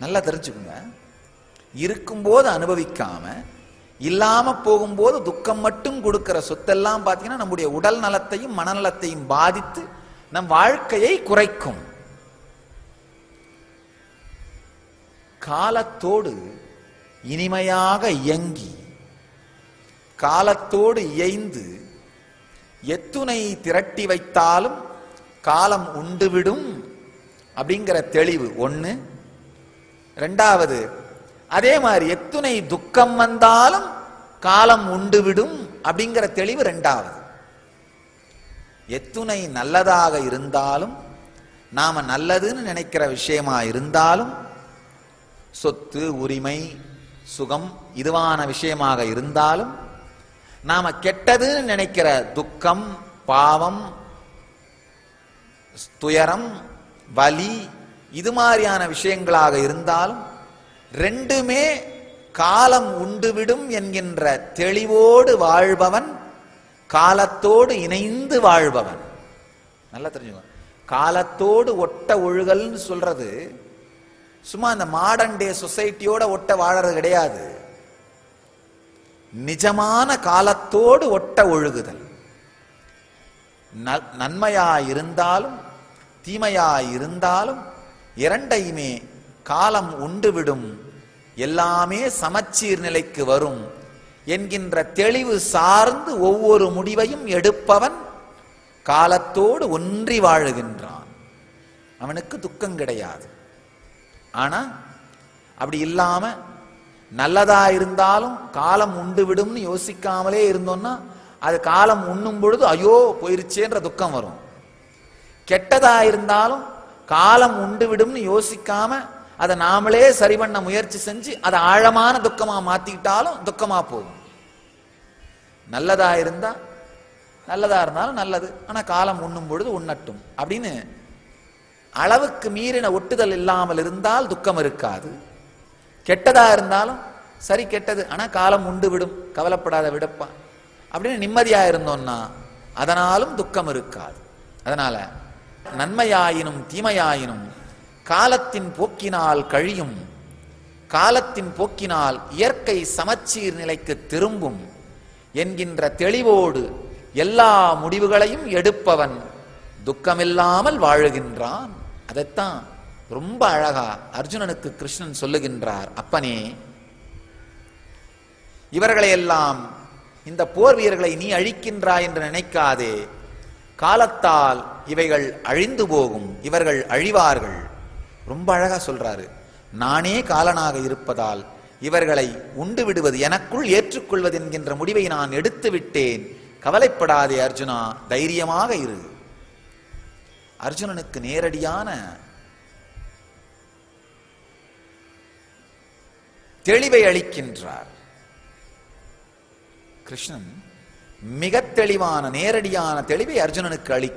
நல்லா தெரிஞ்சுக்குங்க. இருக்கும்போது அனுபவிக்காம இல்லாம போகும்போது துக்கம் மட்டும் கொடுக்கிற சொத்தெல்லாம் பார்த்தீங்கன்னா நம்முடைய உடல் நலத்தையும் மனநலத்தையும் பாதித்து நம் வாழ்க்கையை குறைக்கும். காலத்தோடு இனிமையாக இயங்கி காலத்தோடு இயைந்து எத்துணை திரட்டி வைத்தாலும் காலம் உண்டுவிடும் அப்படிங்கிற தெளிவு ஒன்று ரெண்டாவது அதே மாதிரி எத்துணை துக்கம் வந்தாலும் காலம் உண்டுவிடும் அப்படிங்கிற தெளிவு ரெண்டாவது. எத்துணை நல்லதாக இருந்தாலும் நாம நல்லதுன்னு நினைக்கிற விஷயமா இருந்தாலும் சொத்து உரிமை சுகம் இதுவான விஷயமாக இருந்தாலும் நாம கெட்டதுன்னு நினைக்கிற துக்கம் பாவம் துயரம் வலி இது மாதிரியான விஷயங்களாக இருந்தாலும் ரெண்டுமே காலம் உண்டுவிடும் என்கின்ற தெளிவோடு வாழ்பவன் காலத்தோடு இணைந்து வாழ்பவன். நல்லா தெரிஞ்சுக்கோ. காலத்தோடு ஒட்ட ஒழுகல்னு சொல்றது சும்மா அந்த மாடர்ன் டே சொசைட்டியோட ஒட்ட வாழறது கிடையாது. நிஜமான காலத்தோடு ஒட்ட ஒழுகுதல். நன்மையா இருந்தாலும் தீமையா இருந்தாலும் இரண்டையுமே காலம் உண்டுவிடும். எல்லாமே சமச்சீர் நிலைக்கு வரும். என்கின்ற தெளிவு சார்ந்து ஒவ்வொரு முடிவையும் எடுப்பவன் காலத்தோடு ஒன்றி வாழுகின்றான். அவனுக்கு துக்கம் கிடையாது. ஆனா அப்படி இல்லாம நல்லதா இருந்தாலும் காலம் உண்டு விடும்னு யோசிக்காமலே இருந்தோம்னா அது காலம் உண்ணும் பொழுது ஐயோ போயிருச்சேன்ற துக்கம் வரும். கெட்டதா இருந்தாலும் காலம் உண்டு விடும்னு யோசிக்காம அதை நாமளே சரி பண்ண முயற்சி செஞ்சு அதை ஆழமான துக்கமா மாத்திக்கிட்டாலும் துக்கமா போகும். நல்லதா இருந்தா நல்லதா இருந்தாலும் நல்லது. ஆனா காலம் உண்ணும் பொழுது உண்ணட்டும். அப்படின்னு அளவுக்கு மீறின ஒட்டுதல் இல்லாமல் இருந்தால் துக்கம் இருக்காது. கெட்டதா இருந்தாலும் சரி கெட்டது. ஆனா காலம் உண்டு விடும். கவலைப்படாத விடப்பா. அப்படின்னு நிம்மதியா இருந்தோம்னா அதனாலும் துக்கம் இருக்காது. அதனால நன்மையாயினும் தீமையாயினும் காலத்தின் போக்கினால் கழியும் காலத்தின் போக்கினால் இயற்கை சமச்சீர் நிலைக்கு திரும்பும் என்கின்ற தெளிவோடு எல்லா முடிவுகளையும் எடுப்பவன் துக்கமில்லாமல் வாழுகின்றான். அதைத்தான் ரொம்ப அழகா அர்ஜுனனுக்கு கிருஷ்ணன் சொல்லுகின்றார். அப்பனே இவர்களையெல்லாம் இந்த போர் வீரர்களை நீ அழிக்கின்றாய் என்று நினைக்காதே. காலத்தால் இவைகள் அழிந்து போகும் இவர்கள் அழிவார்கள். ரொம்ப அழகா சொல்றாரு. நானே காலனாக இருப்பதால் இவர்களை உண்டு விடுவது எனக்குள் ஏற்றுக்கொள்வது என்கின்ற முடிவை நான் எடுத்து விட்டேன். கவலைப்படாதே அர்ஜுனா தைரியமாக இரு. அர்ஜுனனுக்கு நேரடியான தெளிவை அளிக்கின்றார். கிருஷ்ணன் மிக தெளிவான நேரடியான தெளிவை அர்ஜுனனுக்கு அளிக்க